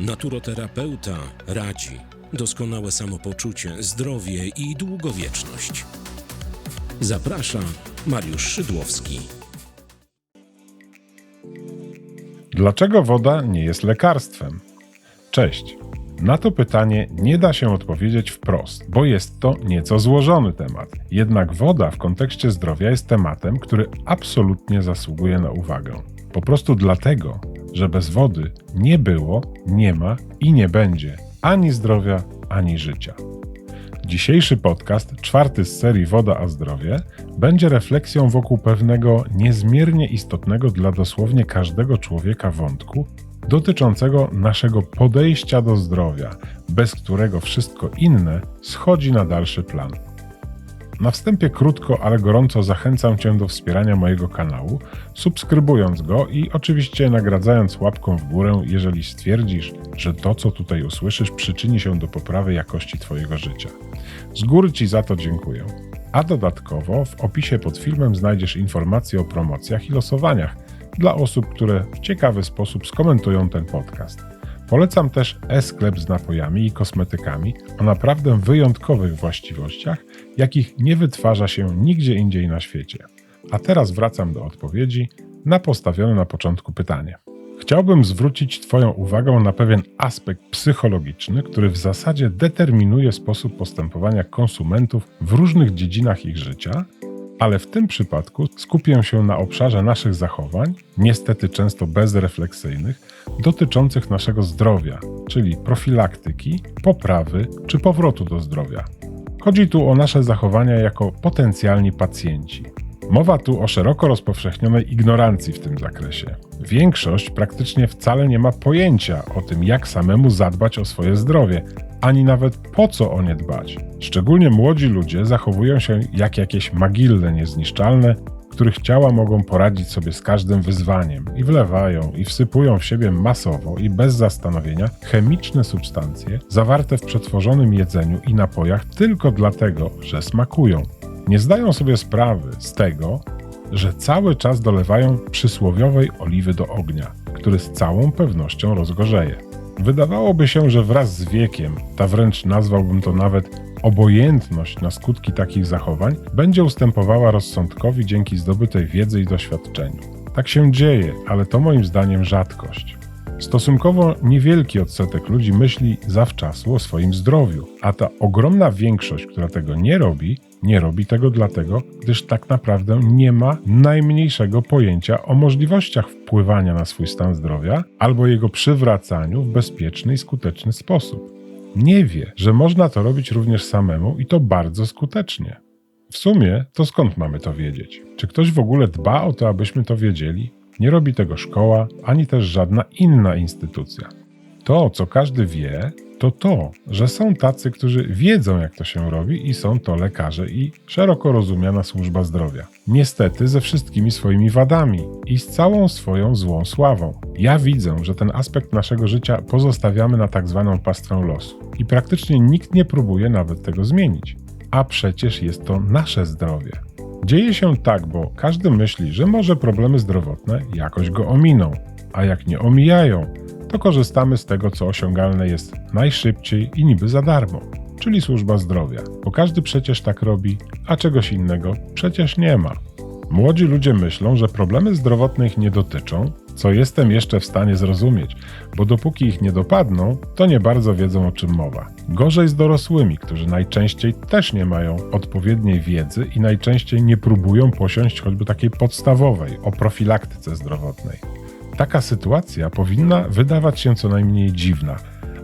Naturoterapeuta radzi doskonałe samopoczucie, zdrowie i długowieczność. Zaprasza Mariusz Szydłowski. Dlaczego woda nie jest lekarstwem? Cześć. Na to pytanie nie da się odpowiedzieć wprost, bo jest to nieco złożony temat. Jednak woda w kontekście zdrowia jest tematem, który absolutnie zasługuje na uwagę. Po prostu dlatego, że bez wody nie było, nie ma i nie będzie ani zdrowia, ani życia. Dzisiejszy podcast, czwarty z serii Woda a Zdrowie, będzie refleksją wokół pewnego niezmiernie istotnego dla dosłownie każdego człowieka wątku dotyczącego naszego podejścia do zdrowia, bez którego wszystko inne schodzi na dalszy plan. Na wstępie krótko, ale gorąco zachęcam Cię do wspierania mojego kanału, subskrybując go i oczywiście nagradzając łapką w górę, jeżeli stwierdzisz, że to, co tutaj usłyszysz, przyczyni się do poprawy jakości Twojego życia. Z góry Ci za to dziękuję. A dodatkowo w opisie pod filmem znajdziesz informacje o promocjach i losowaniach dla osób, które w ciekawy sposób skomentują ten podcast. Polecam też e-sklep z napojami i kosmetykami o naprawdę wyjątkowych właściwościach, jakich nie wytwarza się nigdzie indziej na świecie. A teraz wracam do odpowiedzi na postawione na początku pytanie. Chciałbym zwrócić Twoją uwagę na pewien aspekt psychologiczny, który w zasadzie determinuje sposób postępowania konsumentów w różnych dziedzinach ich życia, ale w tym przypadku skupię się na obszarze naszych zachowań, niestety często bezrefleksyjnych, dotyczących naszego zdrowia, czyli profilaktyki, poprawy czy powrotu do zdrowia. Chodzi tu o nasze zachowania jako potencjalni pacjenci. Mowa tu o szeroko rozpowszechnionej ignorancji w tym zakresie. Większość praktycznie wcale nie ma pojęcia o tym, jak samemu zadbać o swoje zdrowie, ani nawet po co o nie dbać. Szczególnie młodzi ludzie zachowują się jak jakieś magille niezniszczalne, których ciała mogą poradzić sobie z każdym wyzwaniem i wlewają i wsypują w siebie masowo i bez zastanowienia chemiczne substancje zawarte w przetworzonym jedzeniu i napojach tylko dlatego, że smakują. Nie zdają sobie sprawy z tego, że cały czas dolewają przysłowiowej oliwy do ognia, który z całą pewnością rozgorzeje. Wydawałoby się, że wraz z wiekiem, ta wręcz nazwałbym to nawet obojętność na skutki takich zachowań, będzie ustępowała rozsądkowi dzięki zdobytej wiedzy i doświadczeniu. Tak się dzieje, ale to moim zdaniem rzadkość. Stosunkowo niewielki odsetek ludzi myśli zawczasu o swoim zdrowiu, a ta ogromna większość, która tego nie robi, nie robi tego dlatego, gdyż tak naprawdę nie ma najmniejszego pojęcia o możliwościach wpływania na swój stan zdrowia albo jego przywracaniu w bezpieczny i skuteczny sposób. Nie wie, że można to robić również samemu i to bardzo skutecznie. W sumie, to skąd mamy to wiedzieć? Czy ktoś w ogóle dba o to, abyśmy to wiedzieli? Nie robi tego szkoła, ani też żadna inna instytucja. To, co każdy wie, to to, że są tacy, którzy wiedzą, jak to się robi i są to lekarze i szeroko rozumiana służba zdrowia. Niestety ze wszystkimi swoimi wadami i z całą swoją złą sławą. Ja widzę, że ten aspekt naszego życia pozostawiamy na tak zwaną pastwę losu i praktycznie nikt nie próbuje nawet tego zmienić. A przecież jest to nasze zdrowie. Dzieje się tak, bo każdy myśli, że może problemy zdrowotne jakoś go ominą, a jak nie omijają, to korzystamy z tego, co osiągalne jest najszybciej i niby za darmo, czyli służba zdrowia, bo każdy przecież tak robi, a czegoś innego przecież nie ma. Młodzi ludzie myślą, że problemy zdrowotne ich nie dotyczą, co jestem jeszcze w stanie zrozumieć, bo dopóki ich nie dopadną, to nie bardzo wiedzą o czym mowa. Gorzej z dorosłymi, którzy najczęściej też nie mają odpowiedniej wiedzy i najczęściej nie próbują posiąść choćby takiej podstawowej o profilaktyce zdrowotnej. Taka sytuacja powinna wydawać się co najmniej dziwna,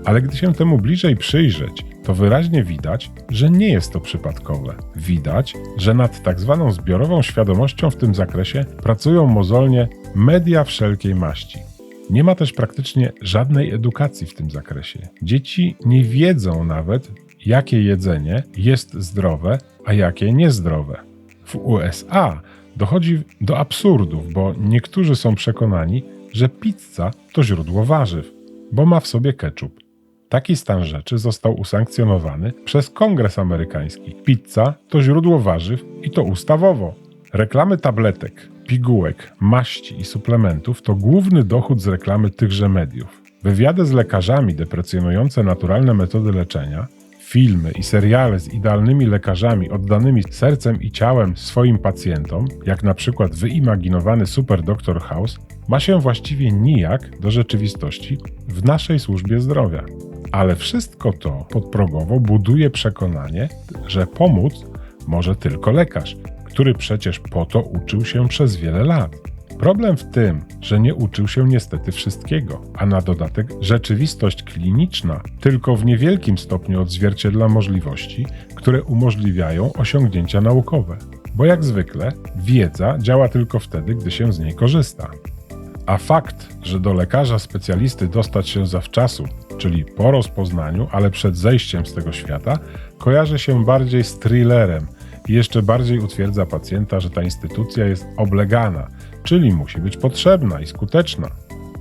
ale gdy się temu bliżej przyjrzeć, to wyraźnie widać, że nie jest to przypadkowe. Widać, że nad tak zwaną zbiorową świadomością w tym zakresie pracują mozolnie media wszelkiej maści. Nie ma też praktycznie żadnej edukacji w tym zakresie. Dzieci nie wiedzą nawet, jakie jedzenie jest zdrowe, a jakie niezdrowe. W USA dochodzi do absurdów, bo niektórzy są przekonani, że pizza to źródło warzyw, bo ma w sobie ketchup. Taki stan rzeczy został usankcjonowany przez Kongres Amerykański. Pizza to źródło warzyw i to ustawowo. Reklamy tabletek, pigułek, maści i suplementów to główny dochód z reklamy tychże mediów. Wywiady z lekarzami deprecjonujące naturalne metody leczenia, filmy i seriale z idealnymi lekarzami oddanymi sercem i ciałem swoim pacjentom, jak na przykład wyimaginowany Super Dr. House, ma się właściwie nijak do rzeczywistości w naszej służbie zdrowia. Ale wszystko to podprogowo buduje przekonanie, że pomóc może tylko lekarz, który przecież po to uczył się przez wiele lat. Problem w tym, że nie uczył się niestety wszystkiego, a na dodatek rzeczywistość kliniczna tylko w niewielkim stopniu odzwierciedla możliwości, które umożliwiają osiągnięcia naukowe. Bo jak zwykle, wiedza działa tylko wtedy, gdy się z niej korzysta. A fakt, że do lekarza specjalisty dostać się zawczasu, czyli po rozpoznaniu, ale przed zejściem z tego świata, kojarzy się bardziej z thrillerem i jeszcze bardziej utwierdza pacjenta, że ta instytucja jest oblegana, czyli musi być potrzebna i skuteczna.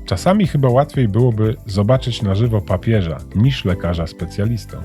Czasami chyba łatwiej byłoby zobaczyć na żywo papieża niż lekarza specjalistę.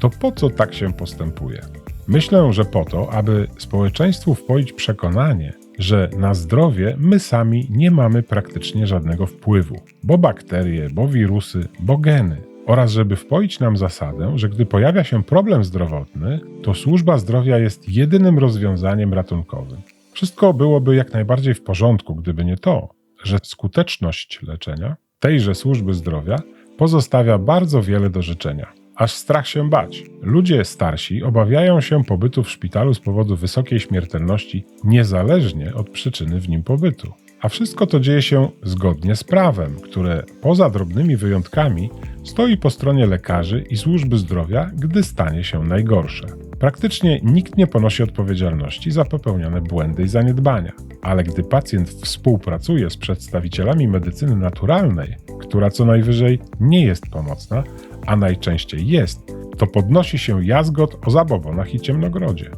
To po co tak się postępuje? Myślę, że po to, aby społeczeństwu wpoić przekonanie, że na zdrowie my sami nie mamy praktycznie żadnego wpływu, bo bakterie, bo wirusy, bo geny. Oraz żeby wpoić nam zasadę, że gdy pojawia się problem zdrowotny, to służba zdrowia jest jedynym rozwiązaniem ratunkowym. Wszystko byłoby jak najbardziej w porządku, gdyby nie to, że skuteczność leczenia tejże służby zdrowia pozostawia bardzo wiele do życzenia. Aż strach się bać. Ludzie starsi obawiają się pobytu w szpitalu z powodu wysokiej śmiertelności, niezależnie od przyczyny w nim pobytu. A wszystko to dzieje się zgodnie z prawem, które poza drobnymi wyjątkami stoi po stronie lekarzy i służby zdrowia, gdy stanie się najgorsze. Praktycznie nikt nie ponosi odpowiedzialności za popełnione błędy i zaniedbania, ale gdy pacjent współpracuje z przedstawicielami medycyny naturalnej, która co najwyżej nie jest pomocna, a najczęściej jest, to podnosi się jazgot o zabobonach i ciemnogrodzie.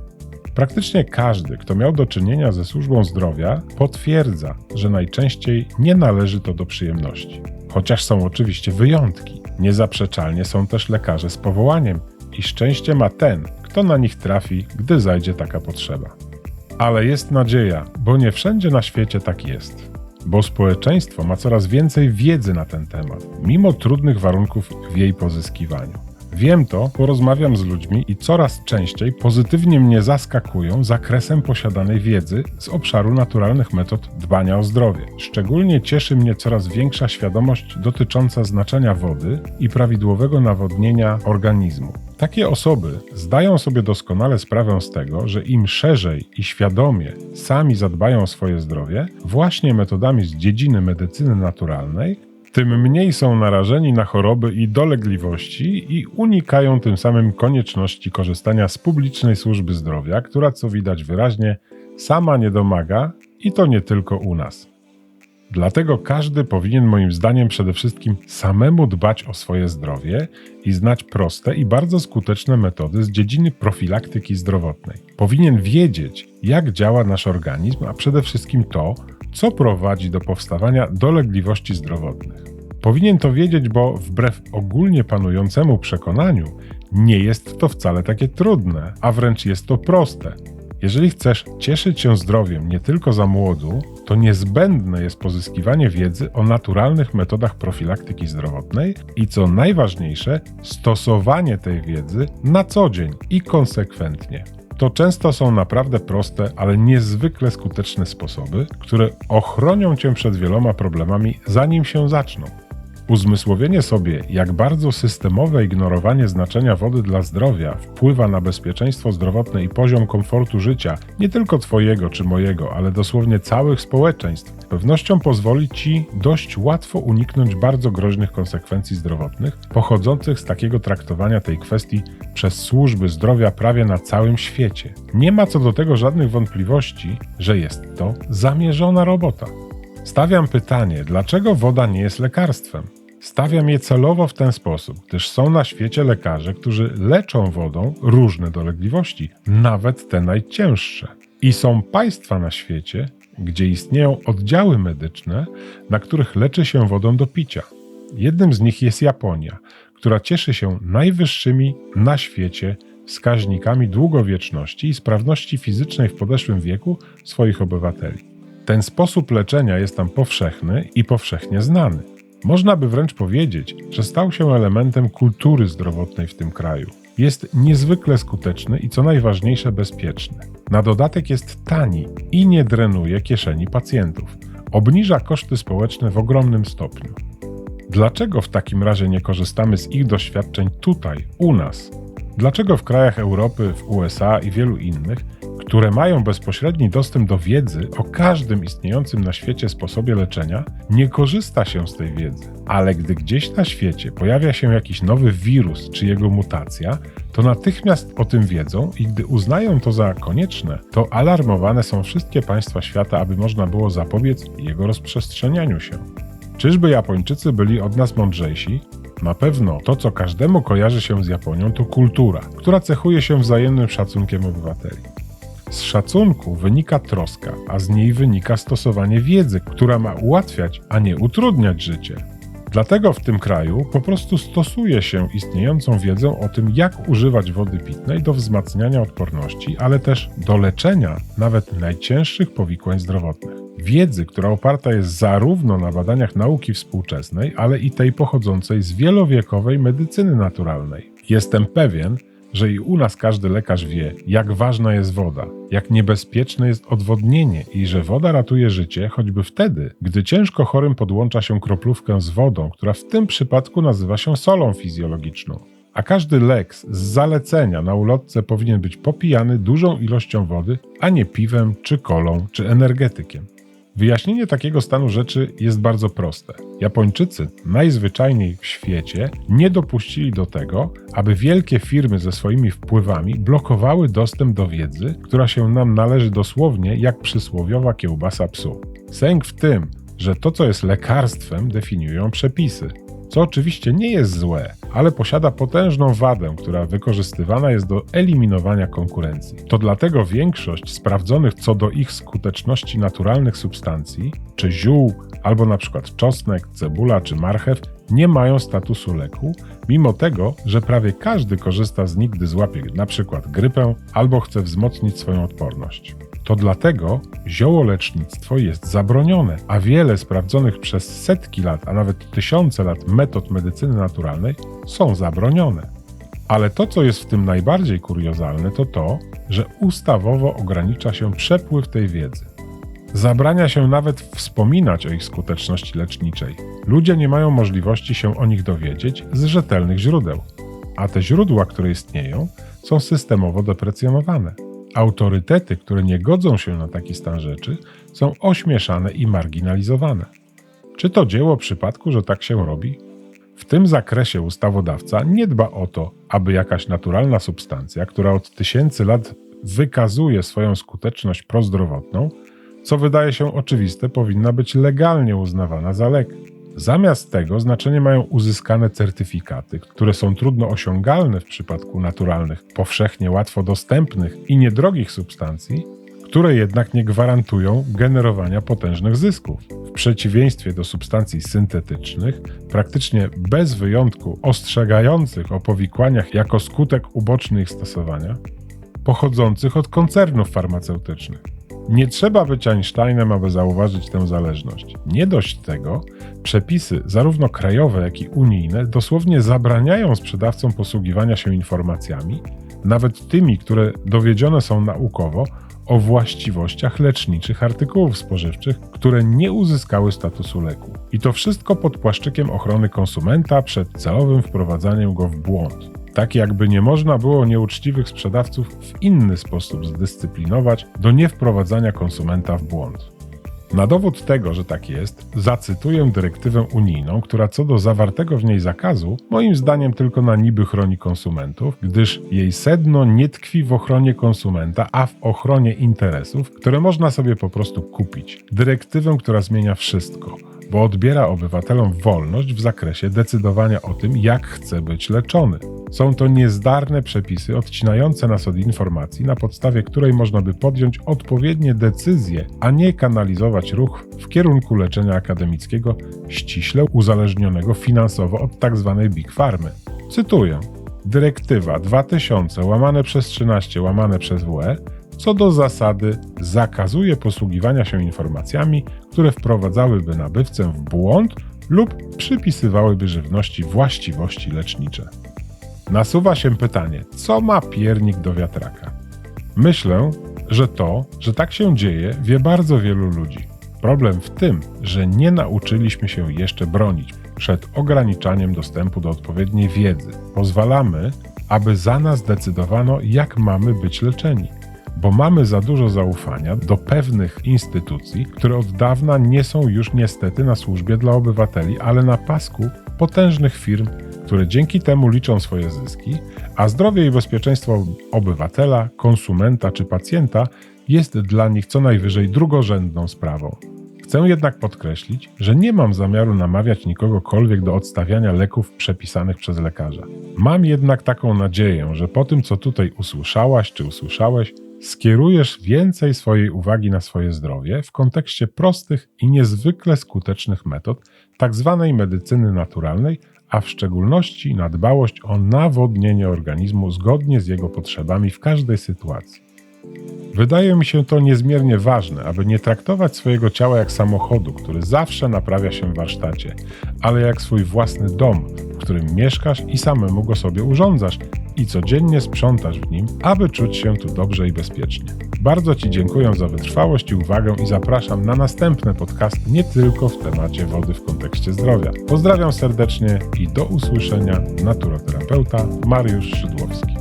Praktycznie każdy, kto miał do czynienia ze służbą zdrowia, potwierdza, że najczęściej nie należy to do przyjemności. Chociaż są oczywiście wyjątki. Niezaprzeczalnie są też lekarze z powołaniem i szczęście ma ten, kto na nich trafi, gdy zajdzie taka potrzeba. Ale jest nadzieja, bo nie wszędzie na świecie tak jest. Bo społeczeństwo ma coraz więcej wiedzy na ten temat, mimo trudnych warunków w jej pozyskiwaniu. Wiem to, bo rozmawiam z ludźmi i coraz częściej pozytywnie mnie zaskakują zakresem posiadanej wiedzy z obszaru naturalnych metod dbania o zdrowie. Szczególnie cieszy mnie coraz większa świadomość dotycząca znaczenia wody i prawidłowego nawodnienia organizmu. Takie osoby zdają sobie doskonale sprawę z tego, że im szerzej i świadomie sami zadbają o swoje zdrowie, właśnie metodami z dziedziny medycyny naturalnej, tym mniej są narażeni na choroby i dolegliwości i unikają tym samym konieczności korzystania z publicznej służby zdrowia, która, co widać wyraźnie, sama nie domaga i to nie tylko u nas. Dlatego każdy powinien moim zdaniem przede wszystkim samemu dbać o swoje zdrowie i znać proste i bardzo skuteczne metody z dziedziny profilaktyki zdrowotnej. Powinien wiedzieć, jak działa nasz organizm, a przede wszystkim to, co prowadzi do powstawania dolegliwości zdrowotnych. Powinien to wiedzieć, bo wbrew ogólnie panującemu przekonaniu, nie jest to wcale takie trudne, a wręcz jest to proste. Jeżeli chcesz cieszyć się zdrowiem nie tylko za młodu, to niezbędne jest pozyskiwanie wiedzy o naturalnych metodach profilaktyki zdrowotnej i co najważniejsze, stosowanie tej wiedzy na co dzień i konsekwentnie. To często są naprawdę proste, ale niezwykle skuteczne sposoby, które ochronią cię przed wieloma problemami, zanim się zaczną. Uzmysłowienie sobie, jak bardzo systemowe ignorowanie znaczenia wody dla zdrowia wpływa na bezpieczeństwo zdrowotne i poziom komfortu życia nie tylko Twojego czy mojego, ale dosłownie całych społeczeństw, z pewnością pozwoli Ci dość łatwo uniknąć bardzo groźnych konsekwencji zdrowotnych pochodzących z takiego traktowania tej kwestii przez służby zdrowia prawie na całym świecie. Nie ma co do tego żadnych wątpliwości, że jest to zamierzona robota. Stawiam pytanie, dlaczego woda nie jest lekarstwem? Stawiam je celowo w ten sposób, gdyż są na świecie lekarze, którzy leczą wodą różne dolegliwości, nawet te najcięższe. I są państwa na świecie, gdzie istnieją oddziały medyczne, na których leczy się wodą do picia. Jednym z nich jest Japonia, która cieszy się najwyższymi na świecie wskaźnikami długowieczności i sprawności fizycznej w podeszłym wieku swoich obywateli. Ten sposób leczenia jest tam powszechny i powszechnie znany. Można by wręcz powiedzieć, że stał się elementem kultury zdrowotnej w tym kraju. Jest niezwykle skuteczny i co najważniejsze bezpieczny. Na dodatek jest tani i nie drenuje kieszeni pacjentów. Obniża koszty społeczne w ogromnym stopniu. Dlaczego w takim razie nie korzystamy z ich doświadczeń tutaj, u nas? Dlaczego w krajach Europy, w USA i wielu innych, które mają bezpośredni dostęp do wiedzy o każdym istniejącym na świecie sposobie leczenia, nie korzysta się z tej wiedzy? Ale gdy gdzieś na świecie pojawia się jakiś nowy wirus czy jego mutacja, to natychmiast o tym wiedzą i gdy uznają to za konieczne, to alarmowane są wszystkie państwa świata, aby można było zapobiec jego rozprzestrzenianiu się. Czyżby Japończycy byli od nas mądrzejsi? Na pewno to, co każdemu kojarzy się z Japonią, to kultura, która cechuje się wzajemnym szacunkiem obywateli. Z szacunku wynika troska, a z niej wynika stosowanie wiedzy, która ma ułatwiać, a nie utrudniać życie. Dlatego w tym kraju po prostu stosuje się istniejącą wiedzę o tym, jak używać wody pitnej do wzmacniania odporności, ale też do leczenia nawet najcięższych powikłań zdrowotnych. Wiedzy, która oparta jest zarówno na badaniach nauki współczesnej, ale i tej pochodzącej z wielowiekowej medycyny naturalnej. Jestem pewien, że i u nas każdy lekarz wie, jak ważna jest woda, jak niebezpieczne jest odwodnienie i że woda ratuje życie choćby wtedy, gdy ciężko chorym podłącza się kroplówkę z wodą, która w tym przypadku nazywa się solą fizjologiczną. A każdy lek z zalecenia na ulotce powinien być popijany dużą ilością wody, a nie piwem, czy kolą, czy energetykiem. Wyjaśnienie takiego stanu rzeczy jest bardzo proste. Japończycy najzwyczajniej w świecie nie dopuścili do tego, aby wielkie firmy ze swoimi wpływami blokowały dostęp do wiedzy, która się nam należy dosłownie jak przysłowiowa kiełbasa psu. Sęk w tym, że to, co jest lekarstwem, definiują przepisy. Co oczywiście nie jest złe, ale posiada potężną wadę, która wykorzystywana jest do eliminowania konkurencji. To dlatego większość sprawdzonych co do ich skuteczności naturalnych substancji, czy ziół, albo na przykład czosnek, cebula czy marchew, nie mają statusu leku, mimo tego, że prawie każdy korzysta z nich, gdy złapie na przykład grypę albo chce wzmocnić swoją odporność. To dlatego ziołolecznictwo jest zabronione, a wiele sprawdzonych przez setki lat, a nawet tysiące lat metod medycyny naturalnej są zabronione. Ale to, co jest w tym najbardziej kuriozalne, to to, że ustawowo ogranicza się przepływ tej wiedzy. Zabrania się nawet wspominać o ich skuteczności leczniczej. Ludzie nie mają możliwości się o nich dowiedzieć z rzetelnych źródeł, a te źródła, które istnieją, są systemowo deprecjonowane. Autorytety, które nie godzą się na taki stan rzeczy, są ośmieszane i marginalizowane. Czy to dzieło przypadku, że tak się robi? W tym zakresie ustawodawca nie dba o to, aby jakaś naturalna substancja, która od tysięcy lat wykazuje swoją skuteczność prozdrowotną, co wydaje się oczywiste, powinna być legalnie uznawana za lek. Zamiast tego znaczenie mają uzyskane certyfikaty, które są trudno osiągalne w przypadku naturalnych, powszechnie łatwo dostępnych i niedrogich substancji, które jednak nie gwarantują generowania potężnych zysków. W przeciwieństwie do substancji syntetycznych, praktycznie bez wyjątku ostrzegających o powikłaniach jako skutek uboczny ich stosowania, pochodzących od koncernów farmaceutycznych. Nie trzeba być Einsteinem, aby zauważyć tę zależność. Nie dość tego, przepisy, zarówno krajowe, jak i unijne, dosłownie zabraniają sprzedawcom posługiwania się informacjami, nawet tymi, które dowiedzione są naukowo, o właściwościach leczniczych artykułów spożywczych, które nie uzyskały statusu leku. I to wszystko pod płaszczykiem ochrony konsumenta przed celowym wprowadzaniem go w błąd. Tak jakby nie można było nieuczciwych sprzedawców w inny sposób zdyscyplinować do niewprowadzania konsumenta w błąd. Na dowód tego, że tak jest, zacytuję dyrektywę unijną, która co do zawartego w niej zakazu, moim zdaniem tylko na niby chroni konsumentów, gdyż jej sedno nie tkwi w ochronie konsumenta, a w ochronie interesów, które można sobie po prostu kupić. Dyrektywę, która zmienia wszystko bo odbiera obywatelom wolność w zakresie decydowania o tym, jak chce być leczony. Są to niezdarne przepisy odcinające nas od informacji, na podstawie której można by podjąć odpowiednie decyzje, a nie kanalizować ruch w kierunku leczenia akademickiego ściśle uzależnionego finansowo od tzw. big farmy. Cytuję. Dyrektywa 2000 łamane przez 13 łamane przez WE co do zasady zakazuje posługiwania się informacjami, które wprowadzałyby nabywcę w błąd lub przypisywałyby żywności właściwości lecznicze. Nasuwa się pytanie, co ma piernik do wiatraka? Myślę, że to, że tak się dzieje, wie bardzo wielu ludzi. Problem w tym, że nie nauczyliśmy się jeszcze bronić przed ograniczaniem dostępu do odpowiedniej wiedzy. Pozwalamy, aby za nas decydowano, jak mamy być leczeni, bo mamy za dużo zaufania do pewnych instytucji, które od dawna nie są już niestety na służbie dla obywateli, ale na pasku potężnych firm, które dzięki temu liczą swoje zyski, a zdrowie i bezpieczeństwo obywatela, konsumenta czy pacjenta jest dla nich co najwyżej drugorzędną sprawą. Chcę jednak podkreślić, że nie mam zamiaru namawiać nikogokolwiek do odstawiania leków przepisanych przez lekarza. Mam jednak taką nadzieję, że po tym, co tutaj usłyszałaś czy usłyszałeś, skierujesz więcej swojej uwagi na swoje zdrowie w kontekście prostych i niezwykle skutecznych metod tzw. medycyny naturalnej, a w szczególności na dbałość o nawodnienie organizmu zgodnie z jego potrzebami w każdej sytuacji. Wydaje mi się to niezmiernie ważne, aby nie traktować swojego ciała jak samochodu, który zawsze naprawia się w warsztacie, ale jak swój własny dom, w którym mieszkasz i samemu go sobie urządzasz i codziennie sprzątasz w nim, aby czuć się tu dobrze i bezpiecznie. Bardzo Ci dziękuję za wytrwałość i uwagę i zapraszam na następne podcasty nie tylko w temacie wody w kontekście zdrowia. Pozdrawiam serdecznie i do usłyszenia naturoterapeuta Mariusz Szydłowski.